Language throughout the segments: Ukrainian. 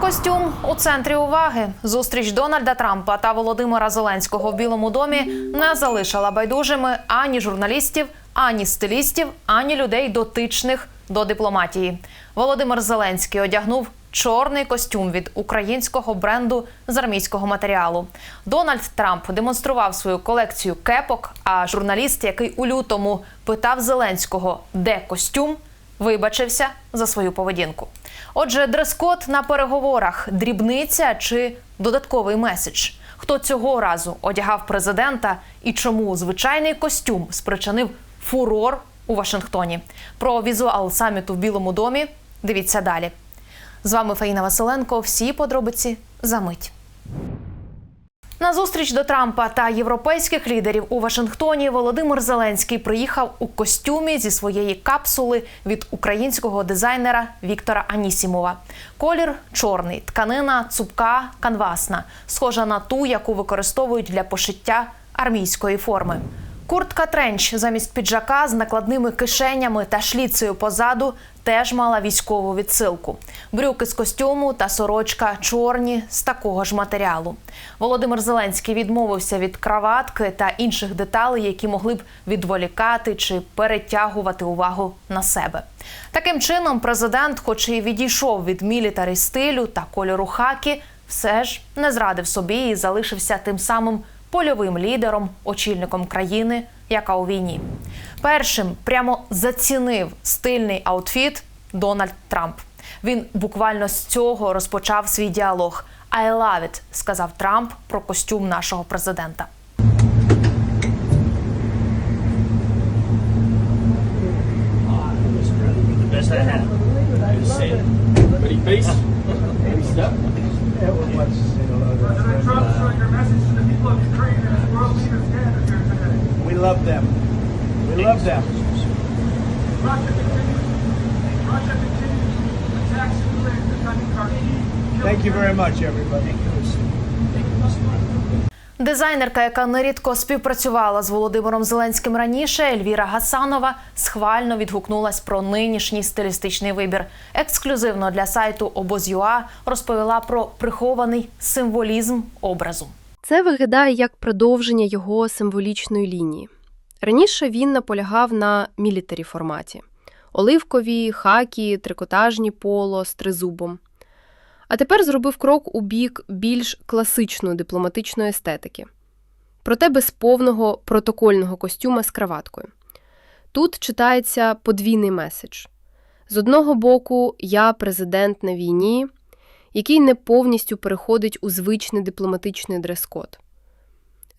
Костюм у центрі уваги. Зустріч Дональда Трампа та Володимира Зеленського в Білому домі не залишила байдужими ані журналістів, ані стилістів, ані людей дотичних до дипломатії. Володимир Зеленський одягнув чорний костюм від українського бренду з армійського матеріалу. Дональд Трамп демонстрував свою колекцію кепок. А журналіст, який у лютому питав Зеленського, де костюм, вибачився за свою поведінку. Отже, дрес-код на переговорах дрібниця чи додатковий меседж. Хто цього разу одягав президента і чому звичайний костюм спричинив фурор у Вашингтоні? Про візуал саміту в Білому домі дивіться далі. З вами Фаїна Василенко. Всі подробиці за мить. На зустріч до Трампа та європейських лідерів у Вашингтоні Володимир Зеленський приїхав у костюмі зі своєї капсули від українського дизайнера Віктора Анісімова. Колір чорний, тканина цупка, канвасна, схожа на ту, яку використовують для пошиття армійської форми. Куртка тренч замість піджака з накладними кишенями та шліцею позаду теж мала військову відсилку. Брюки з костюму та сорочка чорні з такого ж матеріалу. Володимир Зеленський відмовився від краватки та інших деталей, які могли б відволікати чи перетягувати увагу на себе. Таким чином, президент, хоч і відійшов від мілітарі стилю та кольору хакі, все ж не зрадив собі і залишився тим самим польовим лідером, очільником країни, яка у війні. Першим прямо зацінив стильний аутфіт Дональд Трамп. Він буквально з цього розпочав свій діалог. «I love it», – сказав Трамп про костюм нашого президента. say it. Ready, love them. We love them. Russia continues, Russia continues attacks in Ukraine, defending Kharkiv. Thank you very much, everybody. Дизайнерка, яка нерідко співпрацювала з Володимиром Зеленським раніше, Ельвіра Гасанова схвально відгукнулась про нинішній стилістичний вибір. Ексклюзивно для сайту Обоз.ua розповіла про прихований символізм образу. Це виглядає як продовження його символічної лінії. Раніше він наполягав на мілітарі форматі: оливкові, хакі, трикотажні поло з тризубом. А тепер зробив крок у бік більш класичної дипломатичної естетики. Проте без повного протокольного костюма з краваткою. Тут читається подвійний меседж: з одного боку, я президент на війні, який не повністю переходить у звичний дипломатичний дрес-код.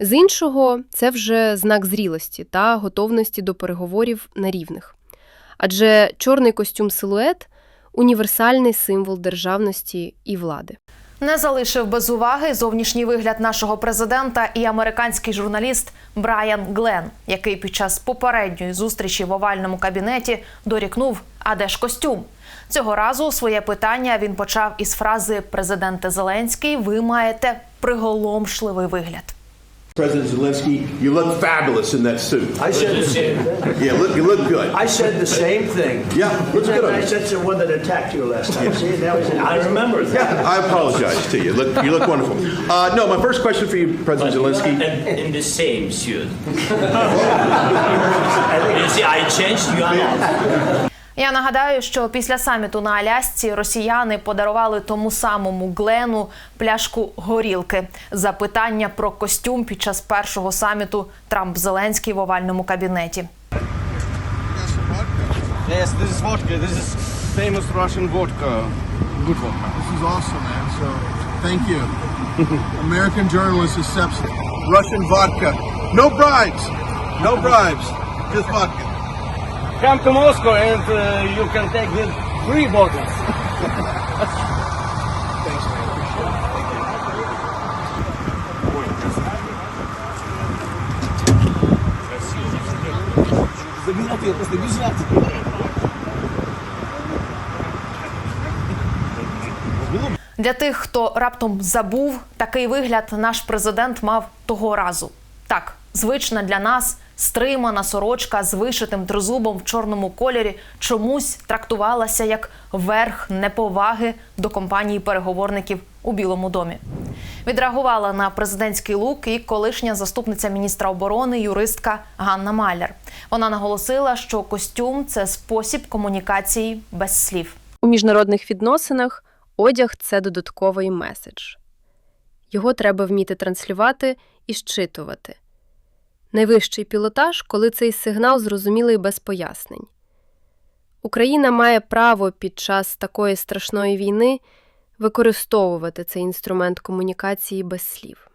З іншого, це вже знак зрілості та готовності до переговорів на рівних. Адже чорний костюм силует універсальний символ державності і влади. Не залишив без уваги зовнішній вигляд нашого президента і американський журналіст Брайан Глен, який під час попередньої зустрічі в овальному кабінеті дорікнув: А де ж костюм? Цього разу своє питання він почав із фрази Президенте Зеленський, ви маєте приголомшливий вигляд. President Zelensky, you look fabulous in that suit. I said the same. Yeah, look, you look good. I said the same thing. Yeah, looks good that on nice? you. That's the one that attacked you last time. See, now he's in. I remember that. Yeah, I apologize to you. Look, you look wonderful. Uh, no, my first question for you, President Zelensky. And in the same suit. you see, I changed you are not. Я нагадаю, що після саміту на Алясці росіяни подарували тому самому Глену пляшку горілки за питання про костюм під час першого саміту Трамп-Зеленський в овальному кабінеті. Yes, this is vodka. This is famous Russian vodka. Good vodka. This is awesome, man. So, thank you. American journalist accepts Russian vodka. No bribes. No bribes. Just vodka. Come to Moscow and uh, you can take the three bottles. Для тих, хто раптом забув, такий вигляд наш президент мав того разу. Так, звична для нас Стримана сорочка з вишитим тризубом в чорному кольорі чомусь трактувалася як верх неповаги до компанії переговорників у Білому домі. Відреагувала на президентський лук і колишня заступниця міністра оборони, юристка Ганна Маляр. Вона наголосила, що костюм це спосіб комунікації без слів. У міжнародних відносинах одяг це додатковий меседж. Його треба вміти транслювати і щитувати. Найвищий пілотаж, коли цей сигнал зрозумілий без пояснень. Україна має право під час такої страшної війни використовувати цей інструмент комунікації без слів.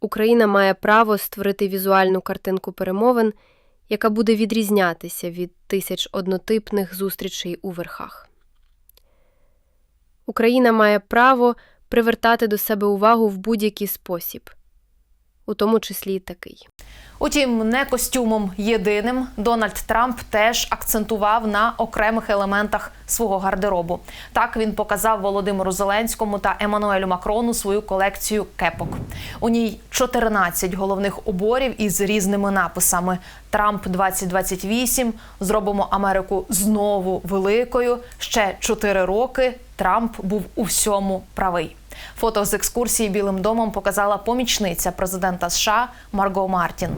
Україна має право створити візуальну картинку перемовин, яка буде відрізнятися від тисяч однотипних зустрічей у верхах. Україна має право привертати до себе увагу в будь-який спосіб, у тому числі і такий. Утім, не костюмом єдиним Дональд Трамп теж акцентував на окремих елементах свого гардеробу. Так він показав Володимиру Зеленському та Еммануелю Макрону свою колекцію кепок. У ній 14 головних уборів із різними написами: Трамп 2028, зробимо Америку знову великою. Ще 4 роки Трамп був у всьому правий. Фото з екскурсії Білим домом показала помічниця президента США Марго Мартін.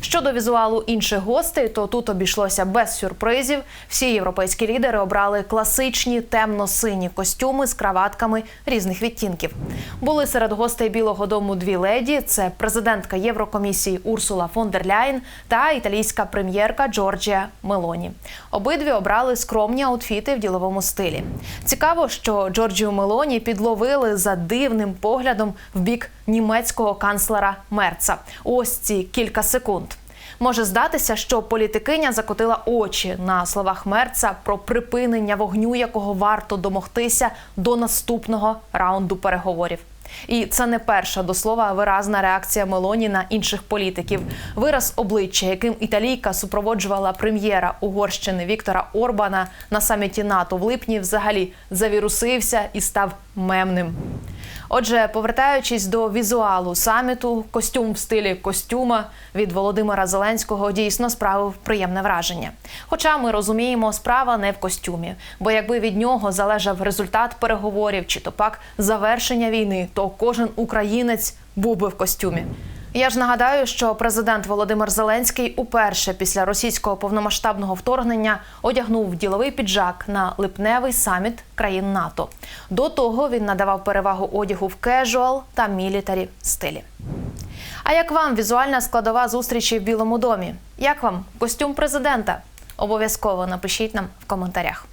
Щодо візуалу інших гостей, то тут обійшлося без сюрпризів. Всі європейські лідери обрали класичні темно-сині костюми з краватками різних відтінків. Були серед гостей Білого Дому дві леді: це президентка Єврокомісії Урсула фон дер Ляєн та італійська прем'єрка Джорджія Мелоні. Обидві обрали скромні аутфіти в діловому стилі. Цікаво, що Джорджію Мелоні підловили за дивним поглядом в бік німецького канцлера Мерца. Ось ці кілька секунд. Може здатися, що політикиня закотила очі на словах Мерца про припинення вогню, якого варто домогтися до наступного раунду переговорів. І це не перша до слова виразна реакція Мелоні на інших політиків. Вираз обличчя, яким італійка супроводжувала прем'єра Угорщини Віктора Орбана на саміті НАТО в липні, взагалі завірусився і став мемним. Отже, повертаючись до візуалу саміту, костюм в стилі костюма від Володимира Зеленського дійсно справив приємне враження. Хоча ми розуміємо, справа не в костюмі, бо якби від нього залежав результат переговорів чи то пак завершення війни, то кожен українець був би в костюмі. Я ж нагадаю, що президент Володимир Зеленський уперше після російського повномасштабного вторгнення одягнув діловий піджак на липневий саміт країн НАТО. До того він надавав перевагу одягу в кежуал та мілітарі стилі. А як вам візуальна складова зустрічі в Білому домі? Як вам костюм президента? Обов'язково напишіть нам в коментарях.